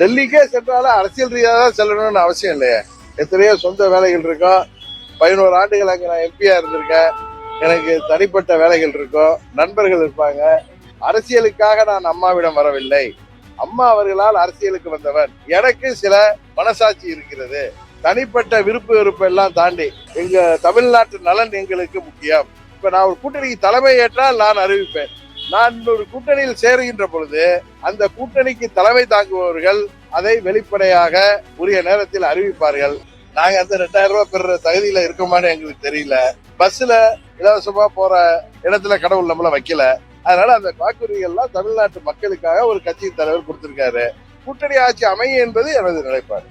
டெல்லிக்கே சென்றாலும் அரசியல் ரீதியாக தான் செல்லணும்னு அவசியம் இல்லையே. எத்தனையோ சொந்த வேலைகள் இருக்கும் பதினோரு ஆண்டுகள் அங்கே நான் எம்பியா இருந்திருக்கேன். எனக்கு தனிப்பட்ட வேலைகள் இருக்கும் நண்பர்கள் இருப்பாங்க. அரசியலுக்காக நான் அம்மாவிடம் வரவில்லை. அம்மா அவர்களால் அரசியலுக்கு வந்தவன் எனக்கு சில மனசாட்சி இருக்கிறது. தனிப்பட்ட விருப்பு வெறுப்பு எல்லாம் தாண்டி எங்க தமிழ்நாட்டு நலன் எங்களுக்கு முக்கியம். இப்ப நான் ஒரு கூட்டணிக்கு தலைமை ஏற்றால் நான் அறிவிப்பேன். நான் ஒரு கூட்டணியில் சேருகின்ற பொழுது அந்த கூட்டணிக்கு தலைமை தாங்குபவர்கள் அதை வெளிப்படையாக உரிய நேரத்தில் அறிவிப்பார்கள். நாங்க அந்த ரெண்டாயிரம் ரூபாய் பெறுற தகுதியில இருக்கோமான்னு எங்களுக்கு தெரியல. பஸ்ல இலவசமா போற இடத்துல கடவுள் நம்மள வைக்கல. அதனால அந்த வாக்குறுதிகள்லாம் தமிழ்நாட்டு மக்களுக்காக ஒரு கட்சியின் தலைவர் கொடுத்திருக்காரு. கூட்டணி ஆட்சி அமையும் என்பது எனது நிலைப்பாடு.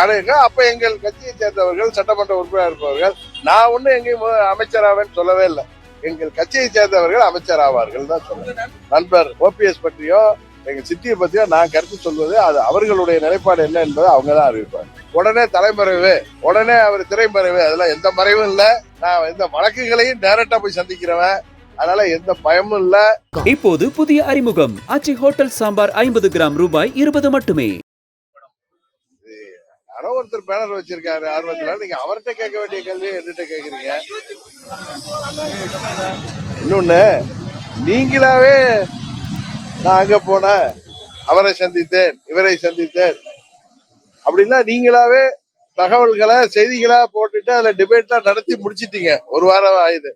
ஆனாங்க அப்ப எங்கள் கட்சியை சேர்ந்தவர்கள் சட்டமன்ற உறுப்பினர் இருப்பவர்கள் நான் ஒண்ணு எங்கேயும் அமைச்சராவேன்னு சொல்லவே இல்லை. எங்கள் கட்சியை சேர்ந்தவர்கள் அமைச்சர் ஆவார்கள் தான் சொல்றேன் நண்பர் ஓபிஎஸ் பற்றியோ எங்க சித்தியை பத்தியோ நான் கருத்து சொல்வது அது அவர்களுடைய நிலைப்பாடு என்ன என்பதை அவங்க தான் அறிவிப்பாங்க. உடனே தலைமறைவு உடனே அவர் திரைமறைவு அதெல்லாம் எந்த மறைவும் இல்லை. நான் எந்த வழக்குகளையும் டைரக்டா போய் சந்திக்கிறவன். அதனால எந்த பயமும் இல்ல. இப்போது புதிய அறிமுகம். அச்சி ஹோட்டல் சாம்பார் ஐம்பது கிராம் ரூபாய் இருபது மட்டுமே. யாரோ ஒருத்தர் பேனர் வச்சிருக்காரு ஆர்வத்துல. நீங்க அவர்கிட்ட கேட்க வேண்டிய கேள்வியை என்கிட்ட கேக்குறீங்க இன்னொன்னு நீங்களாவே நான் அங்க போனேன் அவரை சந்தித்தேன் இவரை சந்தித்தேன். அப்படின்னா நீங்களாவே தகவல்களை செய்திகளா போட்டுட்டு அதுல டிபேட்லாம் நடத்தி முடிச்சிட்டீங்க. ஒரு வாரம் ஆயுது.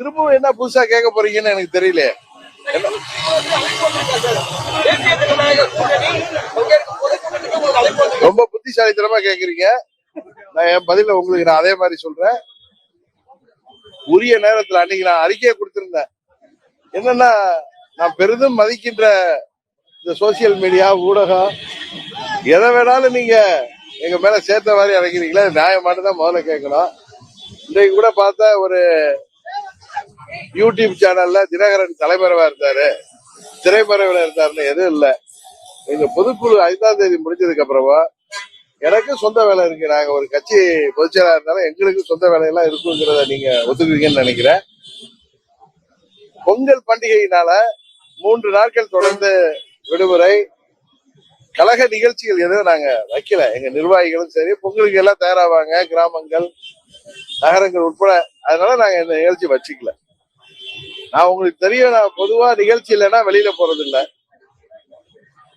திரும்பவும் என்ன புதுசா கேட்க போறீங்கன்னு எனக்கு தெரியல ரொம்ப புத்திசாலித்தனமா கேக்குறீங்க. நான் என் பதில உங்களுக்கு நான் அதே மாதிரி சொல்றேன். உரிய நேரத்துல அன்னைக்கு நான் அறிக்கையை கொடுத்திருந்தேன். என்னன்னா நான் பெரிதும் மதிக்கின்ற இந்த சோசியல் மீடியா ஊடகம் எதை வேணாலும் நீங்க எங்க மேல சேர்த்த மாதிரி இறங்கிறீங்களா நியாயமானதான் முதல்ல கேட்கணும். இன்றைக்கு கூட பார்த்தா ஒரு யூடியூப் சேனல்ல தினகரன் தலைமறைவா இருந்தாரு. திரைமறைவில் இருந்தாருன்னு எதுவும் இல்லை. எங்க பொதுக்குழு ஐந்தாம் தேதி முடிஞ்சதுக்கு அப்புறமா எனக்கு சொந்த வேலை இருக்கு. நாங்க ஒரு கட்சி பொதுச்செயலாளர் இருந்தாலும் எங்களுக்கு சொந்த வேலையெல்லாம் இருக்குங்கிறத நீங்க ஒத்துக்குவீங்கன்னு நினைக்கிறேன். பொங்கல் பண்டிகையினால மூன்று நாட்கள் தொடர்ந்து விடுமுறை கழக நிகழ்ச்சிகள் எதுவும் நாங்க வைக்கல. எங்க நிர்வாகிகளும் சரி பொங்கலுக்கு எல்லாம் தயாராவாங்க. கிராமங்கள் நகரங்கள் உட்பட. அதனால நாங்க இந்த நிகழ்ச்சி வச்சுக்கல. நான் உங்களுக்கு தெரியும் நான் பொதுவா நிகழ்ச்சி இல்லைன்னா வெளியில போறது இல்லை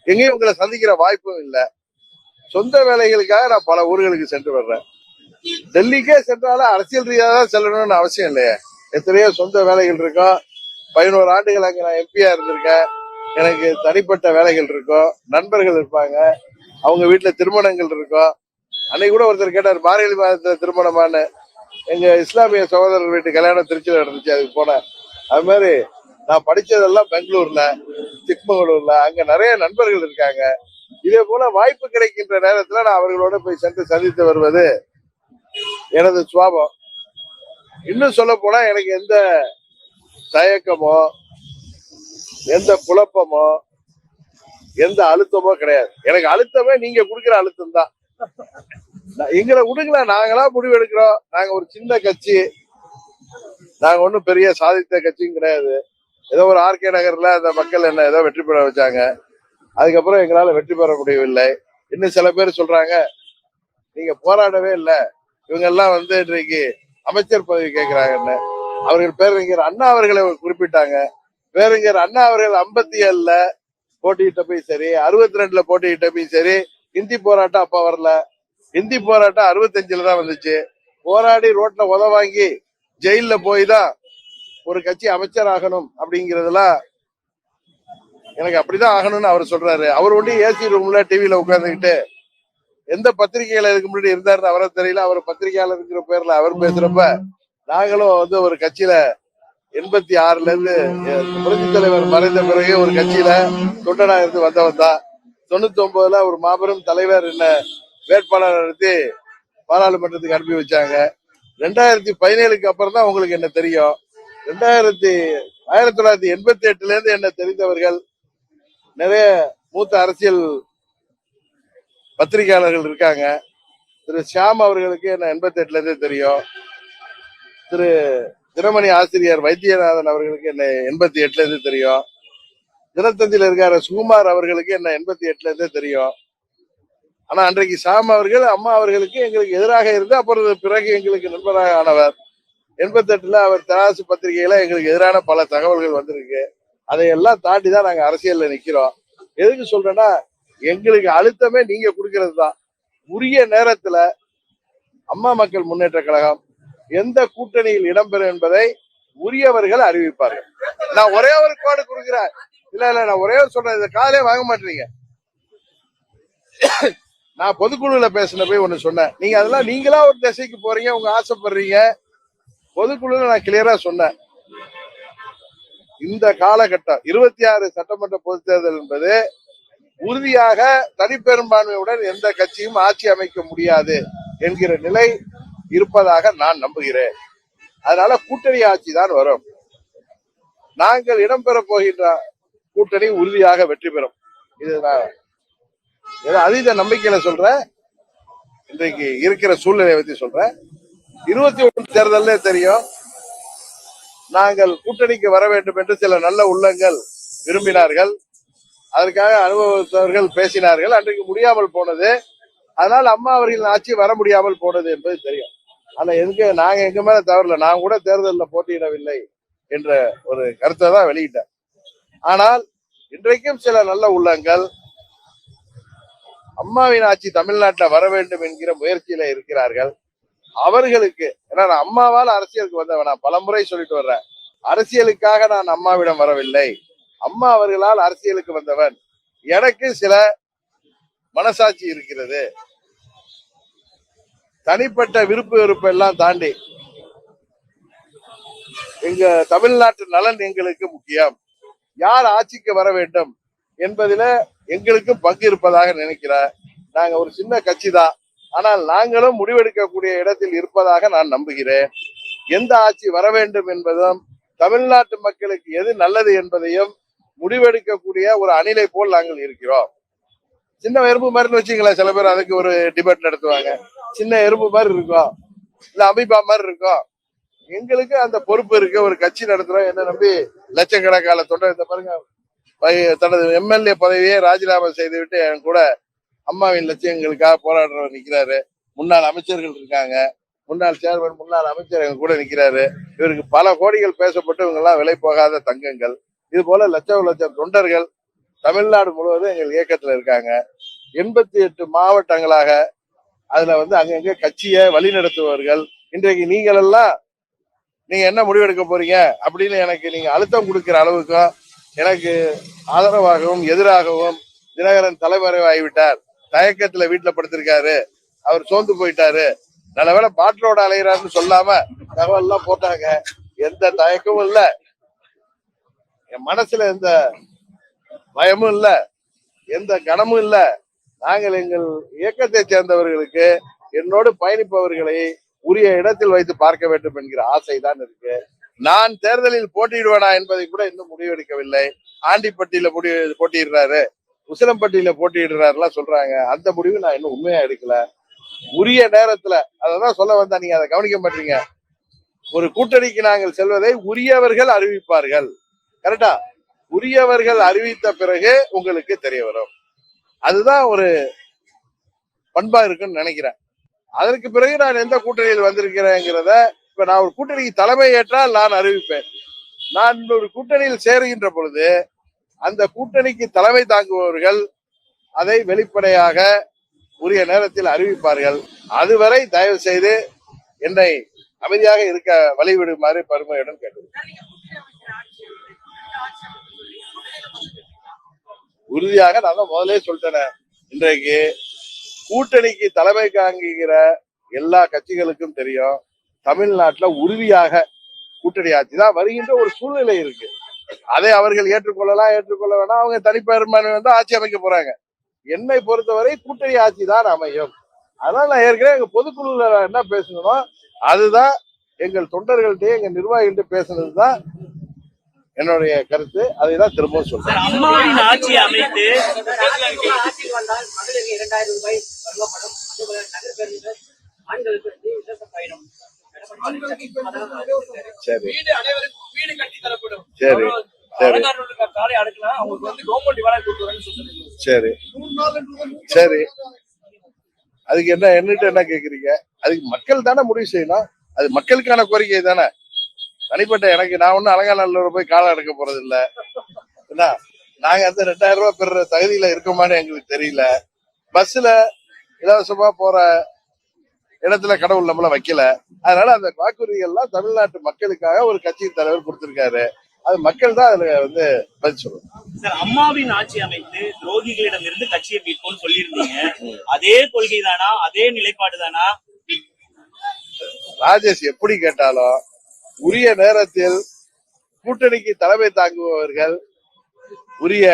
எங்கேயும் உங்களை சந்திக்கிற வாய்ப்பும் இல்லை. சொந்த வேலைகளுக்காக நான் பல ஊர்களுக்கு சென்று வர்றேன். டெல்லிக்கே சென்றாலும் அரசியல் ரீதியாக தான் செல்லணும்னு அவசியம் இல்லையே. எத்தனையோ சொந்த வேலைகள் இருக்கும். பதினோரு ஆண்டுகள் அங்கே நான் எம்பியா இருந்திருக்கேன். எனக்கு தனிப்பட்ட வேலைகள் இருக்கும். நண்பர்கள் இருப்பாங்க. அவங்க வீட்டில் திருமணங்கள் இருக்கும். அன்னைக்கு கூட ஒருத்தர் கேட்டார் மார்கழி மாதத்தில் திருமணமான்னு. எங்க இஸ்லாமிய சகோதரர் வீட்டு கல்யாணம் திருச்சியில் நடந்துச்சு அதுக்கு போனேன். அது மாதிரி நான் படிச்சதெல்லாம் பெங்களூர்ல சிக்மங்களூர்ல அங்க நிறைய நண்பர்கள் இருக்காங்க. இதே போல வாய்ப்பு கிடைக்கின்ற நேரத்துல நான் அவர்களோட போய் சென்று சந்தித்து வருவது எனது சுவாபம் இன்னும் சொல்ல போனா எனக்கு எந்த தயக்கமோ எந்த குழப்பமோ எந்த அழுத்தமோ கிடையாது. எனக்கு அழுத்தமே நீங்க கொடுக்குற அழுத்தம் தான் எங்களை விடுங்களா நாங்களா முடிவு எடுக்கிறோம் நாங்க ஒரு சின்ன கட்சி. நாங்க ஒன்றும் பெரிய சாதித்த கட்சியும் கிடையாது. ஏதோ ஒரு ஆர்கே நகர்ல அந்த மக்கள் என்ன ஏதோ வெற்றி பெற வச்சாங்க. அதுக்கப்புறம் எங்களால வெற்றி பெற முடியவில்லை. இன்னும் சில பேர் சொல்றாங்க நீங்க போராடவே இல்லை. இவங்க எல்லாம் வந்து இன்றைக்கு அமைச்சர் பதவி கேட்கிறாங்கன்னு அவர்கள் பேரறிஞர் அண்ணா அவர்களை குறிப்பிட்டாங்க. பேரறிஞர் அண்ணா அவர்கள் ஐம்பத்தி ஏழுல போட்டியிட்டப்பையும் சரி அறுபத்தி ரெண்டுல போட்டியிட்டப்பையும் சரி ஹிந்தி போராட்டம் அப்ப வரல. ஹிந்தி போராட்டம் அறுபத்தஞ்சுல தான் வந்துச்சு. போராடி ரோட்ல உத வாங்கி ஜெயில்ல போய் தான் ஒரு கட்சி அமைச்சர் ஆகணும் அப்படிங்கறதுல எனக்கு அப்படிதான் ஆகணும்னு அவர் சொல்றாரு. அவர் ஒண்டி ஏசி ரூம்ல டிவில உட்காந்துக்கிட்டு எந்த பத்திரிகையில இதுக்கு முன்னாடி இருந்தாருன்னு அவரை தெரியல. அவர் பத்திரிகையாளருங்கிற பேர்ல அவர் பேசுறப்ப நாங்களும் வந்து ஒரு கட்சியில எண்பத்தி ஆறுல இருந்து புரட்சி தலைவர் மறைந்த பிறகு ஒரு கட்சியில தொண்டனா இருந்து வந்தவன் தான். தொண்ணூத்தி ஒன்பதுல ஒரு மாபெரும் தலைவர் என்ன வேட்பாளர் நடத்தி பாராளுமன்றத்துக்கு அனுப்பி வச்சாங்க. ரெண்டாயிரத்தி பதினேழுக்கு அப்புறம் தான் உங்களுக்கு என்ன தெரியும். ரெண்டாயிரத்தி ஆயிரத்தி தொள்ளாயிரத்தி எண்பத்தி எட்டுல இருந்து என்ன தெரிந்தவர்கள் நிறைய மூத்த அரசியல் பத்திரிகையாளர்கள் இருக்காங்க. திரு ஷியாம் அவர்களுக்கு என்ன எண்பத்தி எட்டுல இருந்தே தெரியும். திரு தினமணி ஆசிரியர் வைத்தியநாதன் அவர்களுக்கு என்ன எண்பத்தி எட்டுல இருந்து தெரியும். தினத்தந்தியில் இருக்கிற சுகுமார் அவர்களுக்கு என்ன எண்பத்தி எட்டுல இருந்தே தெரியும். ஆனா அன்றைக்கு சாம் அவர்கள் அம்மா அவர்களுக்கு எங்களுக்கு எதிராக இருந்து அப்புறம் பிறகு எங்களுக்கு நண்பராக ஆனவர். எண்பத்தெட்டுல அவர் தராசு பத்திரிகையில எங்களுக்கு எதிரான பல தகவல்கள் வந்திருக்கு. அதையெல்லாம் தாண்டி தான் நாங்க அரசியல்ல நிக்கிறோம். எதுக்கு சொல்றேன்னா எங்களுக்கு அழுத்தமே நீங்க கொடுக்கறது தான் உரிய நேரத்துல அம்மா மக்கள் முன்னேற்ற கழகம் எந்த கூட்டணியில் இடம்பெறும் என்பதை உரியவர்கள் அறிவிப்பார்கள். நான் ஒரே ஒரு கோடு கொடுக்குறேன். இல்ல இல்ல நான் ஒரே ஒரு சொல்றேன். இந்த காதலே வாங்க மாட்டீங்க. நான் பொதுக்குழுல பேசின போய் ஒண்ணு சொன்னேன். நீங்க அதெல்லாம் நீங்களா ஒரு திசைக்கு போறீங்க உங்க ஆசைப்படுறீங்க. பொதுக்குழுல நான் கிளியரா சொன்னேன். இந்த காலகட்டம் இருபத்தி ஆறு சட்டமன்ற பொது தேர்தல் என்பது உறுதியாக தனிப்பெரும்பான்மையுடன் எந்த கட்சியும் ஆட்சி அமைக்க முடியாது என்கிற நிலை இருப்பதாக நான் நம்புகிறேன். அதனால கூட்டணி ஆட்சி தான் வரும். நாங்கள் இடம்பெற போகின்ற கூட்டணி உறுதியாக வெற்றி பெறும். இது நான் ஏதோ அதீத நம்பிக்கையில சொல்றேன் இன்றைக்கு இருக்கிற சூழ்நிலையை பத்தி சொல்றேன் இருபத்தி ஒன்று தேர்தல்ல தெரியும் நாங்கள் கூட்டணிக்கு வர வேண்டும் என்று சில நல்ல உள்ளங்கள் விரும்பினார்கள். அதற்காக அனுபவத்தவர்கள் பேசினார்கள். அன்றைக்கு முடியாமல் போனது. அதனால் அம்மா அவர்களின் ஆட்சி வர முடியாமல் போனது என்பது தெரியும். ஆனா எதுக்கு நாங்க எங்க மேல தவறல நான் கூட தேர்தலில் போட்டியிடவில்லை என்ற ஒரு கருத்தை தான் வெளியிட்டேன் ஆனால் இன்றைக்கும் சில நல்ல உள்ளங்கள் அம்மாவின் ஆட்சி தமிழ்நாட்டில் வர வேண்டும் என்கிற முயற்சியில இருக்கிறார்கள். அவர்களுக்கு ஏன்னா நான் அம்மாவால் அரசியலுக்கு வந்தவன் நான் பலமுறை சொல்லிட்டு வர்றேன். அரசியலுக்காக நான் அம்மாவிடம் வரவில்லை. அம்மா அவர்களால் அரசியலுக்கு வந்தவன். எனக்கு சில மனசாட்சி இருக்கிறது. தனிப்பட்ட விருப்பு வெறுப்பு எல்லாம் தாண்டி எங்க தமிழ்நாட்டு நலன் எங்களுக்கு முக்கியம். யார் ஆட்சிக்கு வர வேண்டும்? என்பதில எங்களுக்கும் பங்கு இருப்பதாக நினைக்கிறார். நாங்க ஒரு சின்ன கட்சி தான் ஆனால் நாங்களும் முடிவெடுக்கக்கூடிய இடத்தில் இருப்பதாக நான் நம்புகிறேன். எந்த ஆட்சி வர வேண்டும் என்பதும் தமிழ்நாட்டு மக்களுக்கு எது நல்லது என்பதையும் முடிவெடுக்கக்கூடிய ஒரு அணிலை போல் நாங்கள் இருக்கிறோம். சின்ன எறும்பு மாதிரின்னு வச்சுங்களேன் சில பேர் அதுக்கு ஒரு டிபேட் நடத்துவாங்க. சின்ன எறும்பு மாதிரி இருக்கும். இல்ல அமிபா மாதிரி இருக்கும். எங்களுக்கு அந்த பொறுப்பு இருக்கு. ஒரு கட்சி நடத்துறோம். என்ன நம்பி? லட்சக்கணக்கான தொண்டர் இந்த பாருங்க. தனது எம்எல்ஏ பதவியை ராஜினாமா செய்துவிட்டு என் கூட அம்மாவின் லட்சியங்களுக்காக போராடுறவர் நிற்கிறாரு முன்னாள் அமைச்சர்கள் இருக்காங்க. முன்னாள் சேர்மன் முன்னாள் அமைச்சர் எங்க கூட நிற்கிறாரு இவருக்கு பல கோடிகள் பேசப்பட்டு இவங்கெல்லாம் விலை போகாத தங்கங்கள். இது போல லட்சம் லட்சம் தொண்டர்கள் தமிழ்நாடு முழுவதும் எங்கள் இயக்கத்தில் இருக்காங்க. எண்பத்தி எட்டு மாவட்டங்களாக அதுல வந்து அங்கங்க கட்சியை வழிநடத்துபவர்கள். இன்றைக்கு நீங்கள் எல்லாம் நீங்க என்ன முடிவெடுக்க போறீங்க? அப்படின்னு எனக்கு நீங்க அழுத்தம் கொடுக்கிற அளவுக்கும் எனக்கு ஆதரவாகவும் எதிராகவும் தினகரன் தலைமறைவாகிவிட்டார். தயக்கத்துல வீட்டுல படுத்திருக்காரு. அவர் சோர்ந்து போயிட்டாரு. நல்லவேளை பாட்டிலோட அலைகிறாருன்னு சொல்லாம தகவல் எல்லாம் போட்டாங்க. எந்த தயக்கமும் இல்ல. என் மனசுல எந்த பயமும் இல்ல. எந்த கனமும் இல்ல. நாங்கள் எங்கள் இயக்கத்தை சேர்ந்தவர்களுக்கு என்னோடு பயணிப்பவர்களை உரிய இடத்தில் வைத்து பார்க்க வேண்டும் என்கிற ஆசை தான் இருக்கு. நான் தேர்தலில் போட்டியிடுவேனா என்பதை கூட இன்னும் முடிவெடுக்கவில்லை. ஆண்டிப்பட்டியில முடி போட்டியிடுறாரு. உசிலம்பட்டியில போட்டியிடுறாருலாம் சொல்றாங்க. அந்த முடிவு நான் இன்னும் உண்மையா எடுக்கல. உரிய நேரத்துல அதான் சொல்ல வந்தா நீங்க அதை கவனிக்க மாட்டீங்க. ஒரு கூட்டணிக்கு நாங்கள் செல்வதை உரியவர்கள் அறிவிப்பார்கள். கரெக்டா? உரியவர்கள் அறிவித்த பிறகு உங்களுக்கு தெரிய வரும். அதுதான் ஒரு பண்பா இருக்குன்னு நினைக்கிறேன். அதற்கு பிறகு நான் எந்த கூட்டணியில் வந்திருக்கிறேங்கிறத இப்ப நான் ஒரு கூட்டணிக்கு தலைமை ஏற்றால் நான் அறிவிப்பேன். நான் ஒரு கூட்டணியில் சேருகின்ற பொழுது அந்த கூட்டணிக்கு தலைமை தாங்குபவர்கள் அதை வெளிப்படையாக உரிய நேரத்தில் அறிவிப்பார்கள். அதுவரை தயவு செய்து என்னை அமைதியாக இருக்க வழிவிடுமாறு பெருமையுடன் கேட்டு உறுதியாக நான் முதலே சொல்லிட்டேன் இன்றைக்கு கூட்டணிக்கு தலைமை தாங்குகிற எல்லா கட்சிகளுக்கும் தெரியும். தமிழ்நாட்டுல உறுதியாக கூட்டணி ஆட்சி தான் வருகின்ற ஒரு சூழ்நிலை இருக்கு. அதை அவர்கள் ஏற்றுக்கொள்ளலாம் ஏற்றுக்கொள்ள வேணாம். அவங்க தனிப்பெரும்பான்மை வந்து ஆட்சி அமைக்க போறாங்க. என்னை பொறுத்தவரை கூட்டணி ஆட்சி தான் அமையும். அதனால நான் ஏற்கனவே எங்க பொதுக்குழுல நான் என்ன பேசணுமோ அதுதான் எங்கள் தொண்டர்கள்ட்ட எங்க நிர்வாகிகள்ட்ட பேசுனது தான் என்னுடைய கருத்து. அதை தான் திரும்பவும் சொல்றேன். அம்மாவின் ஆட்சி அமைத்து இரண்டாயிரம் ரூபாய் ஆண்களுக்கு சரி. வீடு அனைவருக்கும் வீடு கட்டி தரப்படும். சரி சரி. அதுக்கு என்ன என்னட்டு என்ன கேக்குறீங்க? அதுக்கு மக்கள் தானே முடிவு செய்யணும். அது மக்களுக்கான கோரிக்கை தானே. தனிப்பட்ட எனக்கு நான் ஒன்னும் அலங்காநல்லூர் போய் காலம் எடுக்க போறது இல்ல என்ன? நாங்க அந்த ரெண்டாயிரம் ரூபாய் பெறுற தகுதியில இருக்கோமான்னு எங்களுக்கு தெரியல. பஸ்ல இலவசமா போற இடத்துல கடவுள் நம்மள வைக்கல. அதனால அந்த வாக்குறுதிகள்லாம் தமிழ்நாட்டு மக்களுக்காக ஒரு கட்சி தலைவர் கொடுத்திருக்காரு. அது மக்கள் தான் அதுல வந்து பதில் சொல்லணும். சார் அம்மாவின் ஆட்சி அமைத்து துரோகிகளிடம் இருந்து கட்சியை மீட்போம்னு சொல்லியிருந்தீங்க. அதே கொள்கை தானா அதே நிலைப்பாடு தானா ராஜேஷ் எப்படி கேட்டாலும் உரிய நேரத்தில் கூட்டணிக்கு தலைமை தாங்குபவர்கள் உரிய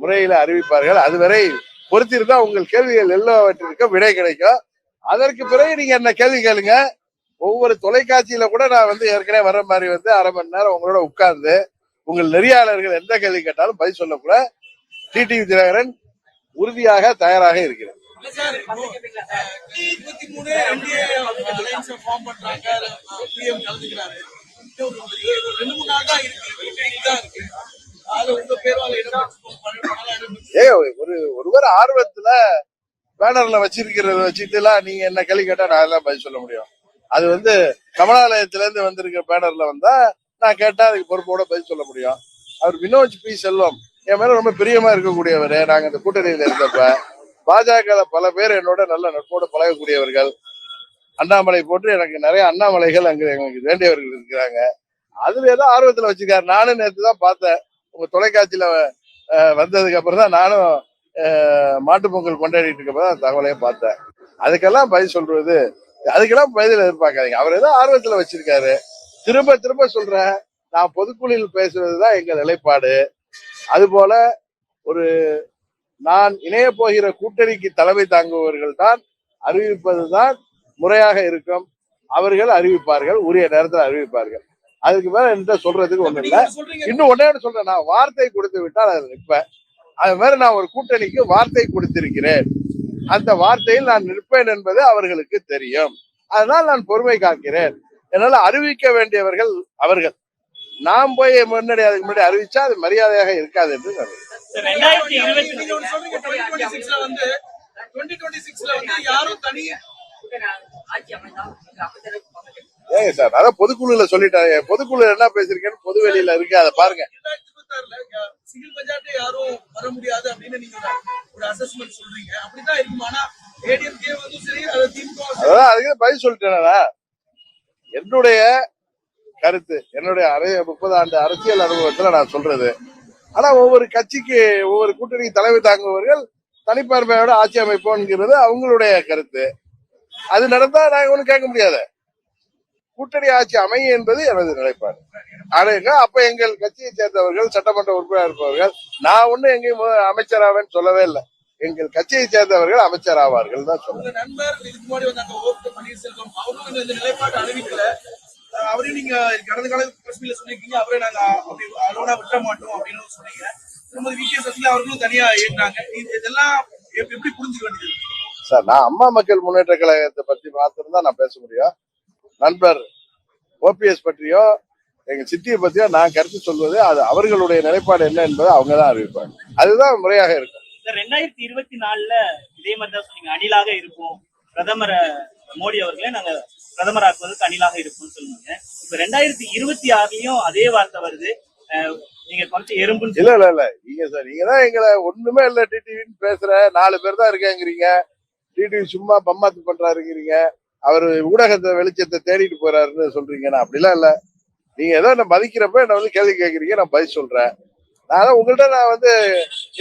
முறையில அறிவிப்பார்கள். அதுவரை பொறுத்திருந்தா உங்கள் கேள்விகள் எல்லாவற்றிற்கும் விடை கிடைக்கும். அதற்கு பிறகு நீங்க என்ன கேள்வி கேளுங்க. ஒவ்வொரு தொலைக்காட்சியில கூட நான் வந்து ஏற்கனவே வர மாதிரி வந்து அரை மணி நேரம் உங்களோட உட்கார்ந்து உங்கள் நெறியாளர்கள் எந்த கேள்வி கேட்டாலும் பதில் சொல்லக்கூட டிடிவி தினகரன் உறுதியாக தயாராக இருக்கிறேன் இருபத்தி மூணு என்டிஏ அலைன்ஸ் ஃபார்ம் பண்றாங்க. பிஎம் கலந்துக்கிறாரு. இன்னும் ஒரு ரெண்டு மூணு நாள் தான் இருக்கு. மீட்டிங் தான் இருக்கு. அது உங்க பேரும் இடம் பெற்றிருக்கும். பன்னெண்டு நாளா இடம் பெற்றிருக்கும். ஏ ஒரு ஒருவர் ஆர்வத்துல பேனர்ல வச்சிருக்கிறத வச்சுட்டு எல்லாம் நீங்க என்ன கேள்வி கேட்டா நான் எல்லாம் பதில் சொல்ல முடியும். அது வந்து கமலாலயத்துல இருந்து வந்திருக்க பேனர்ல வந்தா நான் கேட்டா அதுக்கு பொறுப்போட பதில் சொல்ல முடியும். அவர் வினோஜ் பி. செல்வம் என் மேல ரொம்ப பிரியமா இருக்கக்கூடியவர். நாங்க இந்த கூட்டணியில இருந்தப்ப பாஜக பல பேர் என்னோட நல்ல நட்போடு பழகக்கூடியவர்கள். அண்ணாமலை போட்டு எனக்கு நிறைய அண்ணாமலைகள் அங்க எங்களுக்கு வேண்டியவர்கள் இருக்கிறாங்க. அதுல ஏதோ ஆர்வத்துல வச்சிருக்காரு. நானும் நேற்று தான் பார்த்தேன். உங்க தொலைக்காட்சியில வந்ததுக்கு அப்புறம் தான் நானும் அஹ், மாட்டுப் பொங்கல் கொண்டாடிட்டு இருக்கப்ப தான் தகவலையும் பார்த்தேன். அதுக்கெல்லாம் பதில் சொல்றது அதுக்கெல்லாம் பதில் எதிர்பார்க்காதீங்க. அவர் ஏதோ ஆர்வத்துல வச்சிருக்காரு. திரும்ப திரும்ப சொல்றேன். நான் பொதுக்குழுவில் பேசுவதுதான் எங்க நிலைப்பாடு. அதுபோல ஒரு நான் இணைய போகிற கூட்டணிக்கு தலைமை தாங்குபவர்கள் தான் அறிவிப்பதுதான் முறையாக இருக்கும். அவர்கள் அறிவிப்பார்கள் உரிய நேரத்தில் அறிவிப்பார்கள். அதுக்கு மேல என்கிட்ட சொல்றதுக்கு ஒண்ணு இல்ல. இன்னும் ஒன்னே சொல்றேன். நான் வார்த்தை கொடுத்து விட்டால் அதில் நிற்பேன் அது மாதிரி நான் ஒரு கூட்டணிக்கு வார்த்தை கொடுத்திருக்கிறேன். அந்த வார்த்தையில் நான் நிற்பேன் என்பது அவர்களுக்கு தெரியும். அதனால் நான் பொறுமை காக்கிறேன். என்னால அறிவிக்க வேண்டியவர்கள் அவர்கள். நாம் போய் முன்னாடி அதுக்கு முன்னாடி அறிவிச்சா அது மரியாதையாக இருக்காது என்று. ஏங்க சார் அதான் பொதுக்குழுல சொல்லிட்டாங்க. பொதுக்குழு என்ன பேசிருக்கேன்னு பொது வெளியில இருக்கு. அதை பாருங்க. சிவில் மெஜாரிட்டி யாரும் வர முடியாது அப்படின்னு நீங்க ஒரு- அசஸ்மெண்ட் சொல்றீங்க. அப்படிதான் இருக்கும். ஆனா ஏடிஎம்கே வந்து சரி அது திமுக அதான் அதுக்கு பதில் சொல்லிட்டேனா என்னுடைய கருத்து என்னுடைய அரை முப்பது ஆண்டு அரசியல் அனுபவத்துல நான் சொல்றது. ஆனா ஒவ்வொரு கட்சிக்கு ஒவ்வொரு கூட்டணி தலைமை தாங்குபவர்கள் தனிப்பார்மையோட ஆட்சி அமைப்போம்ங்கிறது அவங்களுடைய கருத்து. அது நடந்தா நாங்க ஒண்ணும் கேட்க முடியாது. கூட்டணி ஆட்சி அமையும் என்பது எனது நிலைப்பாடு. ஆனாங்க அப்ப எங்கள் கட்சியை சேர்ந்தவர்கள் சட்டமன்ற உறுப்பினர் இருப்பவர்கள் நான் ஒண்ணும் எங்கேயும் அமைச்சராவேன்னு சொல்லவே இல்லை. எங்கள் கட்சியை சேர்ந்தவர்கள் அமைச்சர் ஆவார்கள் தான் சொல்றேன் உங்க நண்பர் இதுக்கு முன்னாடி வந்தாங்க ஓ பி பன்னீர்செல்வம் அவரும் இந்த- நிலைப்பாடு அறிவிக்கல. அவரையும் நீங்க கடந்த கால பிரஸ் மீட்ல சொல்லிருக்கீங்க அவரே நாங்க அப்படி அலோனா விட்ட மாட்டோம் அப்படின்னு சொன்னீங்க. திருமதி வி கே சசிகலா அவர்களும் தனியா ஏற்றாங்க இது- இதெல்லாம் எப்~ எப்படி புரிஞ்சுக்க வேண்டியது? சார் நான் அம்மா மக்கள் முன்னேற்ற கழகத்தை பத்தி மாத்திரம் தான் நான் பேச முடியும். நண்பர் ஓபிஎஸ் பற்றியோ எங்க சித்தியை பத்தியோ நான் கருத்து சொல்வது அது அவர்களுடைய நிலைப்பாடு என்ன என்பதை அவங்க தான் அறிவிப்பாங்க. அதுதான் முறையாக இருக்கும் ரெண்டாயிரத்தி இருபத்தி நாலுல இதே மாதிரி தான் சொன்னீங்க அணிலாக இருப்போம். பிரதமர் மோடி அவர்களே நாங்க பிரதமர் ஆக்குவதற்கு அணிலாக இருப்போம்னு சொன்னீங்க. இப்ப ரெண்டாயிரத்தி இருபத்தி ஆறுலயும் அதே வார்த்தை வருது. நீங்க கொஞ்சம் எறும்புன்னு இல்ல இல்ல இல்ல. நீங்க சார் நீங்க தான் எங்களை ஒண்ணுமே இல்ல டிடிவின்னு பேசுற நாலு பேர் தான் இருக்கேங்கிறீங்க. டிடிவி சும்மா பம்மாத்து பண்றாருங்கிறீங்க. அவர் ஊடகத்தை வெளிச்சத்தை தேடிட்டு போறாருன்னு சொல்றீங்க. நான் அப்படிலாம் இல்லை. நீங்க ஏதோ என்ன மதிக்கிறப்ப என்ன வந்து கேள்வி கேட்குறீங்க நான் பதில் சொல்றேன். நான் உங்கள்கிட்ட நான் வந்து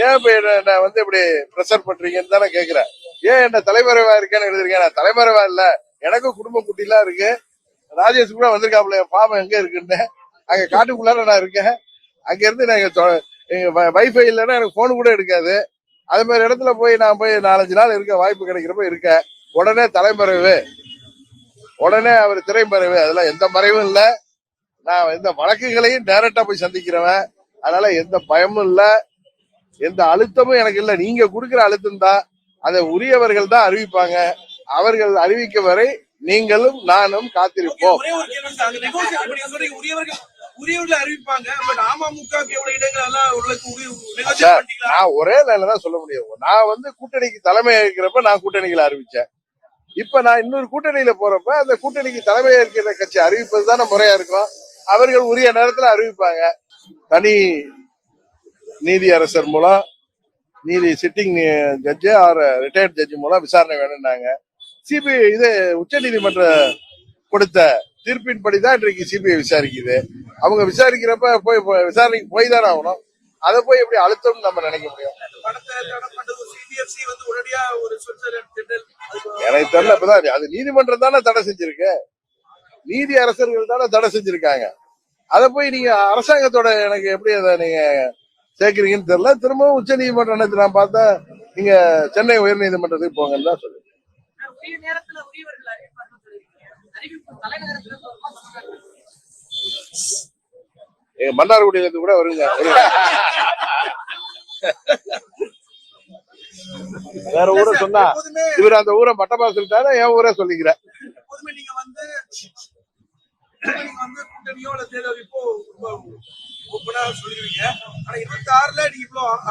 ஏன் இப்ப என்ன வந்து இப்படி ப்ரெஷர் பண்றீங்கன்னு தானே கேக்குறேன் ஏன் என்ன தலைமறைவா இருக்கேன்னு எழுதிருக்கேன் நான் தலைமறைவா இல்லை. எனக்கும் குடும்ப குட்டிலாம் இருக்கு. ராஜேஷ் கூட வந்திருக்காப்புல என் பாம்பு எங்க இருக்குன்னு. அங்க காட்டுக்குள்ளார நான் இருக்கேன். அங்க இருந்து நான் எங்க எங்க வைஃபை இல்லைன்னா எனக்கு போன் கூட எடுக்காது. அது மாதிரி இடத்துல போய் நான் போய் நாலஞ்சு நாள் இருக்க வாய்ப்பு கிடைக்கிறப்ப இருக்கேன். உடனே தலைமறைவு. உடனே அவர் திரைமறைவு அதெல்லாம் எந்த மறைவும் இல்ல. நான் எந்த வழக்குகளையும் டைரக்டா போய் சந்திக்கிறவன். அதனால எந்த பயமும் இல்ல. எந்த அழுத்தமும் எனக்கு இல்ல. நீங்க கொடுக்கிற அழுத்தம் தான். அதை உரியவர்கள் தான் அறிவிப்பாங்க. அவர்கள் அறிவிக்க வரை நீங்களும் நானும் காத்திருப்போம். நான் ஒரே லைன்ல தான் சொல்ல முடியும். நான் வந்து கூட்டணிக்கு தலைமை ஏற்கிறப்ப நான் கூட்டணிகளை அறிவிச்சேன். இப்ப நான் இன்னொரு கூட்டணியில போறப்ப அந்த கூட்டணிக்கு தலைமை ஏற்கிற கட்சி அறிவிப்பது தானே முறையா இருக்கும். அவர்கள் உரிய நேரத்துல அறிவிப்பாங்க. தனி நீதி அரசர் மூலம் நீதி sitting judge or retired judge மூலம் விசாரணை வேணும்னாங்க. சிபிஐ இது உச்ச நீதிமன்ற கொடுத்த தீர்ப்பின்படி தான் இன்றைக்கு சிபிஐ விசாரிக்குது. அவங்க விசாரிக்கிறப்ப போய் விசாரணைக்கு போய் தானே ஆகணும். அதை போய் எப்படி அழுத்தம் நம்ம நினைக்க முடியும்? எனக்கு தெரியல இப்பதான் அது நீதிமன்றம் தானே தடை செஞ்சிருக்கு. நீதி அரசர்கள் தானே தடை செஞ்சிருக்காங்க. அதை போய் நீங்க அரசாங்கத்தோட எனக்கு எப்படி அதை நீங்க சேர்க்கிறீங்கன்னு தெரியல. திரும்பவும் உச்ச நீதிமன்றம் நேத்து நான் பார்த்தா நீங்க சென்னை உயர்நீதிமன்றத்துக்கு போங்கன்னு தான் சொல்லுங்க? எங்க மன்னார்குடியில இருந்து கூட வருங்க. வேற ஊரை சொன்னா இவர் அந்த ஊரை மட்டமா சொல்லிட்டாரு என் ஊரே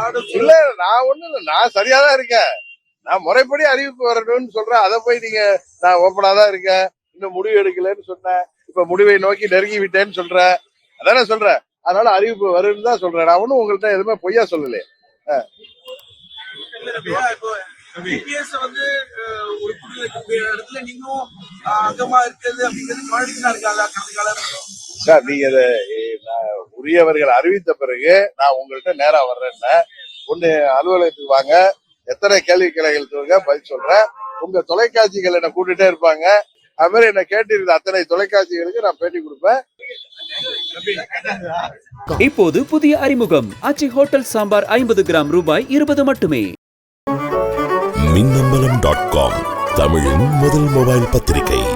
ஆர்டர் இல்ல நான் ஒண்ணு இல்ல நான் சரியா தான் இருக்கேன். நான் முறைப்படி அறிவிப்பு வரணும்னு சொல்றேன். அதை போய் நீங்க நான் ஓப்பனா தான் இருக்கேன். இன்னும் முடிவு எடுக்கலன்னு சொன்னேன். இப்ப முடிவை நோக்கி நெருங்கி விட்டேன்னு சொல்றேன். அதானே சொல்றேன். அதனால அறிவிப்பு வரும்னு தான் சொல்றேன். நான் ஒண்ணும் உங்கள்ட்ட எதுவுமே பொய்யா சொல்லலையே. பிபிஎஸ் வந்து இடத்துல நீங்களும் அங்கமா இருக்கிறது அப்படிங்கிறது கடந்த காலம் சார் நீங்க இதை நான் உரியவர்கள் அறிவித்த பிறகு நான் உங்கள்ட்ட நேரா வர்றேன்னு ஒண்ணு அலுவலகத்துக்கு வாங்க. எத்தனை கேள்வி கிளைகள் சொல்லுங்க பதில் சொல்றேன். உங்க தொலைக்காட்சிகள் என்ன கூட்டிட்டே இருப்பாங்க. அது மாதிரி என்ன கேட்டிருந்த அத்தனை தொலைக்காட்சிகளுக்கு நான் பேட்டி கொடுப்பேன். இப்போது புதிய அறிமுகம். ஆச்சி ஹோட்டல் சாம்பார் ஐம்பது கிராம் ரூபாய் இருபது மட்டுமே. மின்னம்பலம் டாட் காம் தமிழின் முதல் மொபைல் பத்திரிகை.